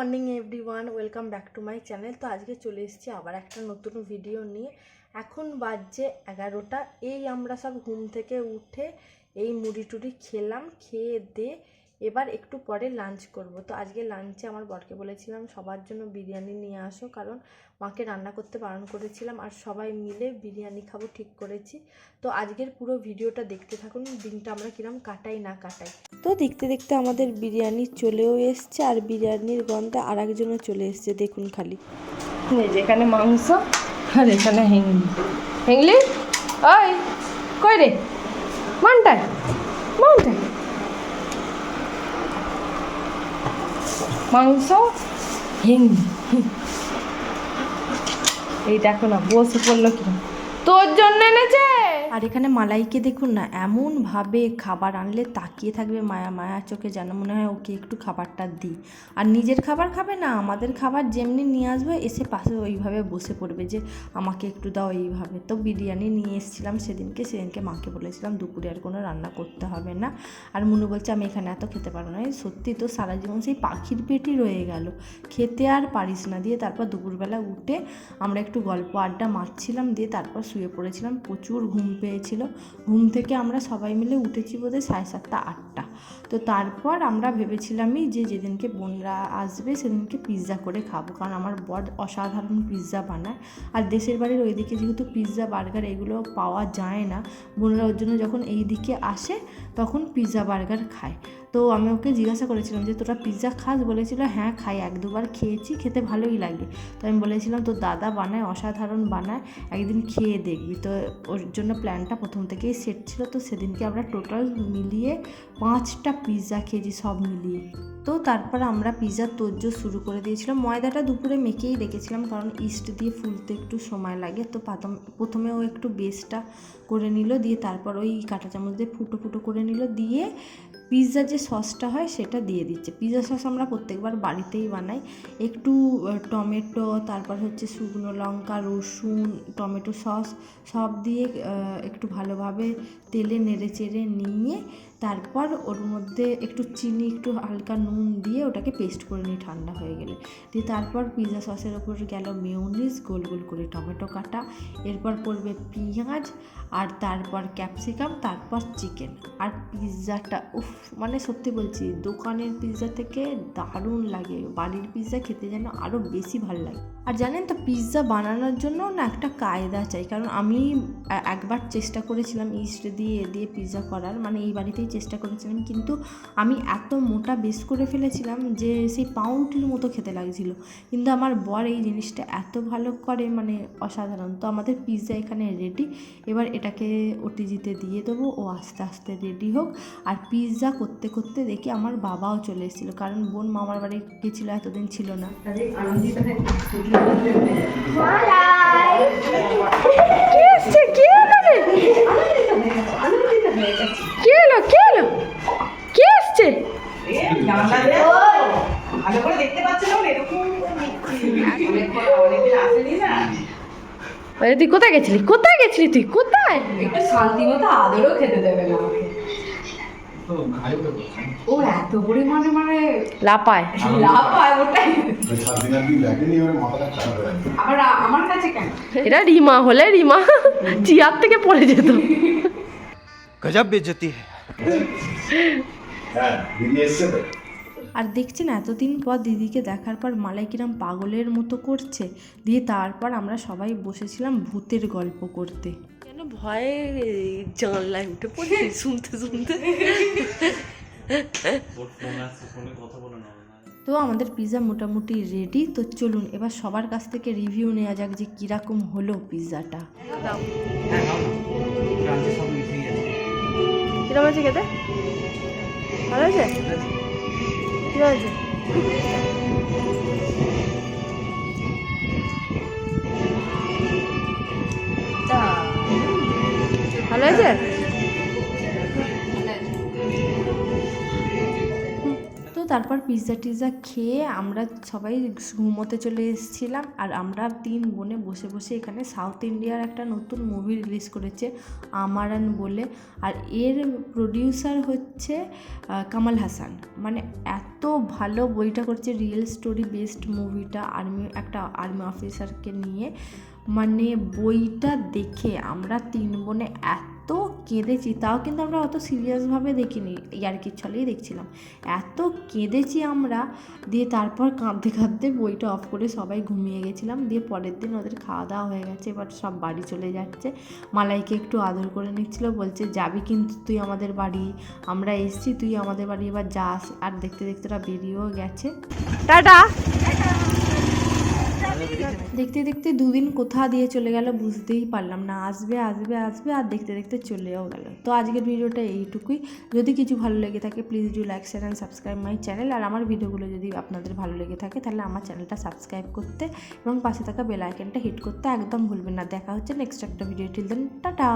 Morning everyone welcome back to my channel. তো আজকে চলে এসেছি আবার একটা নতুন ভিডিও নিয়ে। এখন বাজছে এগারোটা। এই আমরা সব ঘুম থেকে উঠে এই মুড়ি টুড়ি খেলাম, খেয়ে দিয়ে এবার একটু পরে লাঞ্চ করব। তো আজকে লাঞ্চে আমার বরকে বলেছিলাম, সবার জন্য বিরিয়ানি নিয়ে আসো, কারণ মাকে রান্না করতে বারণ করেছিলাম আর সবাই মিলে বিরিয়ানি খাব ঠিক করেছি। তো আজকের পুরো ভিডিওটা দেখতে থাকুন, দিনটা আমরা কিরম কাটাই না কাটাই। তো দেখতে দেখতে আমাদের বিরিয়ানি চলেও এসছে আর বিরিয়ানির গন্ধে আর একজনও চলে এসছে, দেখুন খালি। যেখানে মাংস আর এখানে হিংলি হিংলি, ওই, কই রে? মানটায় মাংস? হিন্দি এই দেখো না বসে পড়ল কিনা? তোর জন্য এনেছে? আর এখানে মালাইকে দেখুন না, এমনভাবে খাবার আনলে তাকিয়ে থাকবে মায়া মায়া চোখে যেন মনে হয় ওকে একটু খাবারটা দিই। আর নিজের খাবার খাবে না, আমাদের খাবার যেমনি নিয়ে আসবে, এসে পাশে ওইভাবে বসে পড়বে যে, আমাকে একটু দাও এইভাবে। তো বিরিয়ানি নিয়ে এসেছিলাম সেদিনকে সেদিনকে মাকে বলেছিলাম, দুপুরে আর কোনো রান্না করতে হবে না। আর মনু বলছে, আমি এখানে এত খেতে পারব না। সত্যি তো সারা জীবন সেই পাখির পেটই রয়ে গেল। খেতে আর পারিস না। দিয়ে তারপর দুপুরবেলা উঠে আমরা একটু গল্প আড্ডা মারছিলাম, দিয়ে তারপর শুয়ে পড়েছিলাম। প্রচুর ঘুম পেয়েছিল ঘুম থেকে আমরা সবাই মিলে উঠেছি বোধ হয় সাড়ে সাতটা, আটটা। তো তারপর আমরা ভেবেছিলামই যে যেদিনকে বোনরা আসবে সেদিনকে পিৎজা করে খাব। কারণ আমার বর অসাধারণ পিৎজা বানায়। আর দেশের বাড়ির ওইদিকে যেহেতু পিৎজা বার্গার এগুলো পাওয়া যায় না, বোনরা ওর জন্য যখন এই দিকে আসে তখন পিৎজা বার্গার খায়। তো আমি ওকে জিজ্ঞাসা করেছিলাম যে, তোরা পিৎজা খাস? বলেছিল হ্যাঁ খাই, এক দুবার খেয়েছি, খেতে ভালোই লাগে। তো আমি বলেছিলাম, তোর দাদা বানায়, অসাধারণ বানায়, একদিন খেয়ে দেখবি। তো ওর জন্য প্ল্যানটা প্রথম থেকেই সেট ছিল। তো সেদিনকে আমরা টোটাল মিলিয়ে পাঁচটা পিৎজা খেয়েছি, সব মিলিয়ে। তো তারপর আমরা পিৎজার তোজ্জো শুরু করে দিয়েছিলাম। ময়দাটা দুপুরে মেখেই রেখেছিলাম কারণ ইস্ট দিয়ে ফুলতে একটু সময় লাগে। তো প্রথমে ও একটু বেসটা করে নিল, দিয়ে তারপর ওই কাঁটা চামচ দিয়ে ফুটো ফুটো করে নিল, দিয়ে পিৎজার যে সসটা হয় সেটা দিয়ে দিচ্ছে। পিৎজা সস আমরা প্রত্যেকবার বাড়িতেই বানাই। একটু টমেটো, তারপর হচ্ছে শুকনো লঙ্কা, রসুন, টমেটো সস সব দিয়ে একটু ভালোভাবে তেলে নেড়ে চেড়ে নিয়ে তারপর ওর মধ্যে একটু চিনি, একটু হালকা নুন দিয়ে ওটাকে পেস্ট করে নিই, ঠান্ডা হয়ে গেলে। দিয়ে তারপর পিৎজা সসের ওপর গেল মেয়নিজ, গোল গোল করে টমেটো কাটা। এরপর পড়বে পেঁয়াজ আর তারপর ক্যাপসিকাম, তারপর চিকেন। আর পিৎজাটা, উফ মানে সত্যি বলছি, দোকানের পিৎজা থেকে দারুণ লাগে। বাড়ির পিৎজা খেতে যেন আরও বেশি ভালো লাগে। আর জানেন তো পিৎজা বানানোর জন্য না একটা কায়দা চাই। কারণ আমি একবার চেষ্টা করেছিলাম ইস্ট দিয়ে, এ দিয়ে পিৎজা করার। মানে এই বাড়িতেই চেষ্টা করেছিলাম। কিন্তু আমি এত মোটা বেশ করে ফেলেছিলাম যে সেই পাউরুটির মতো খেতে লাগছিল। কিন্তু আমার বর এই জিনিসটা এত ভালো করে মানে অসাধারণ। তো আমাদের পিৎজা এখানে রেডি এবার এটাকে ওটিজিতে দিয়ে দেবো। ও আস্তে আস্তে রেডি হোক। আর পিৎজা করতে করতে দেখি আমার বাবাও চলে এসেছিল। কারণ বোন মামার বাড়ি গেছিল এতদিন ছিল না। কি এসছে? কি এলো কি এলো? কি এলো? কি এসছে? ভালো করে দেখতে পাচ্ছি এরকম আসেনি না আরে তুই কোথায় গেছিলি? কোথায় গেছিলি তুই? কোথায়? একটু শান্তি মতো আদরও খেতে দেবে না আমাকে। ও এটা রিমা হলে রিমা। চেয়ার থেকে পড়ে যেত। গজব বেজতি আর দেখছেন এতদিন পর দিদিকে দেখার পর মালাই কিরাম পাগলের মতো করছে দিয়ে তারপর আমরা সবাই বসেছিলাম ভূতের গল্প করতে। ভয়ে জানলায় উঠে পড়ছি শুনতে শুনতে। তো আমাদের পিৎজা মোটামুটি রেডি তো চলুন এবার সবার কাছ থেকে রিভিউ নেওয়া যাক যে কীরকম হলো পিৎজাটা কিরম আছে খেতে? ভালো আছে কি হয়েছে? ভালো আছে তো তারপর পিৎজা টিৎজা খেয়ে আমরা সবাই ঘুমোতে চলে এসেছিলাম আর আমরা তিন বোনে বসে বসে এখানে সাউথ ইন্ডিয়ার একটা নতুন মুভি রিলিজ করেছে আমারান বলে। আর এর প্রডিউসার হচ্ছে কামাল হাসান মানে এত ভালো বইটা করছে রিয়েল স্টোরি বেসড মুভিটা আর্মি একটা আর্মি অফিসারকে নিয়ে। মানে বইটা দেখে আমরা তিন বোনে এত কেঁদেছি, তাও কিন্তু আমরা অত সিরিয়াসভাবে দেখিনি ইয়ার্কির ছলেই দেখছিলাম। এত কেঁদেছি আমরা, দিয়ে তারপর কাঁদতে কাঁদতে বইটা অফ করে সবাই ঘুমিয়ে গেছিলাম, দিয়ে পরের দিন ওদের খাওয়া দাওয়া হয়ে গেছে, এবার সব বাড়ি চলে যাচ্ছে। মালাইকে একটু আদর করে নিচ্ছিল, বলছে, যাবি কিন্তু তুই আমাদের বাড়ি, আমরা এসছি, তুই আমাদের বাড়ি, এবার যাস। আর দেখতে দেখতে ওরা বেরিয়েও গেছে। টাটা! দেখতে দেখতে দুদিন কোথা দিয়ে চলে গেল বুঝতেই পারলাম না। আসবে আসবে আসবে আর দেখতে দেখতে চলেও গেল। তো আজকের ভিডিওটা এইটুকুই। যদি কিছু ভালো লেগে থাকে please do like share and subscribe my channel আর আমার ভিডিওগুলো যদি আপনাদের ভালো লেগে থাকে, তাহলে আমার চ্যানেলটা সাবস্ক্রাইব করতে এবং পাশে থাকা বেল আইকনটা হিট করতে একদম ভুলবেন না। দেখা হচ্ছে নেক্সট একটা ভিডিও টিল দেন টাটা